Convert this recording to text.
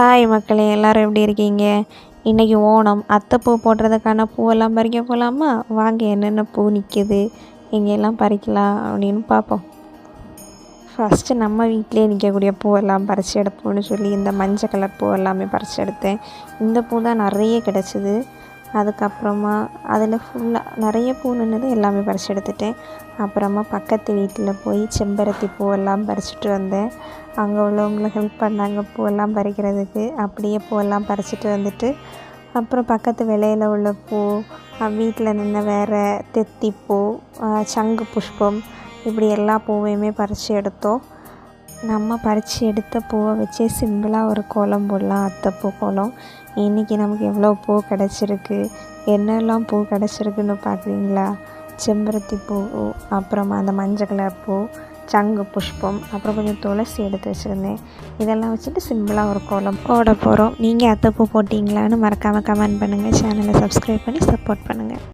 Hi மக்களே எல்லோரும் எப்படி இருக்கீங்க? இன்றைக்கி ஓணம். அத்தைப்பூ போடுறதுக்கான பூவெல்லாம் பறிக்க போகலாமா வாங்க என்னென்ன பூ நிற்கிது எங்கெல்லாம் பறிக்கலாம் அப்படின்னு பார்ப்போம். ஃபஸ்ட்டு நம்ம வீட்டிலே நிற்கக்கூடிய பூவெல்லாம் பறித்து எடுப்போம்னு சொல்லி இந்த மஞ்சள் கலர் பூ எல்லாமே பறித்து எடுத்தேன். இந்த பூ தான் நிறைய கிடச்சிது. அதுக்கப்புறமா அதில் ஃபுல்லாக நிறைய பூ நின்னது எல்லாமே பறித்து எடுத்துட்டேன். அப்புறமா பக்கத்து வீட்டில் போய் செம்பருத்தி பூவெல்லாம் பறிச்சுட்டு வந்தேன். அங்கே உள்ளவங்களை ஹெல்ப் பண்ணாங்க பூவெல்லாம் பறிக்கிறதுக்கு. அப்படியே பூவெல்லாம் பறிச்சுட்டு வந்துட்டு அப்புறம் பக்கத்து விலையில் உள்ள பூ வீட்டில் நின்ன வேறு தெத்திப்பூ சங்கு புஷ்பம் இப்படி எல்லா பூவையுமே பறித்து எடுத்தோம். நம்ம பறித்து எடுத்த பூவை வச்சே சிம்பிளாக ஒரு கோலம் போடலாம் அத்தைப்பூ கோலம். இன்றைக்கி நமக்கு எவ்வளோ பூ கிடச்சிருக்கு? என்னெல்லாம் பூ கிடச்சிருக்குன்னு பார்க்குறீங்களா? செம்பருத்தி பூ அப்புறமா அந்த மஞ்சள் கலர் பூ சங்கு புஷ்பம் அப்புறம் கொஞ்சம் துளசி எடுத்து வச்சுருந்தேன். இதெல்லாம் வச்சுட்டு சிம்பிளாக ஒரு கோலம் போட போகிறோம் நீங்கள் அத்தைப்பூ போட்டிங்களான்னு மறக்காமல் கமெண்ட் பண்ணுங்கள் சேனலை சப்ஸ்கிரைப் பண்ணி சப்போர்ட் பண்ணுங்கள்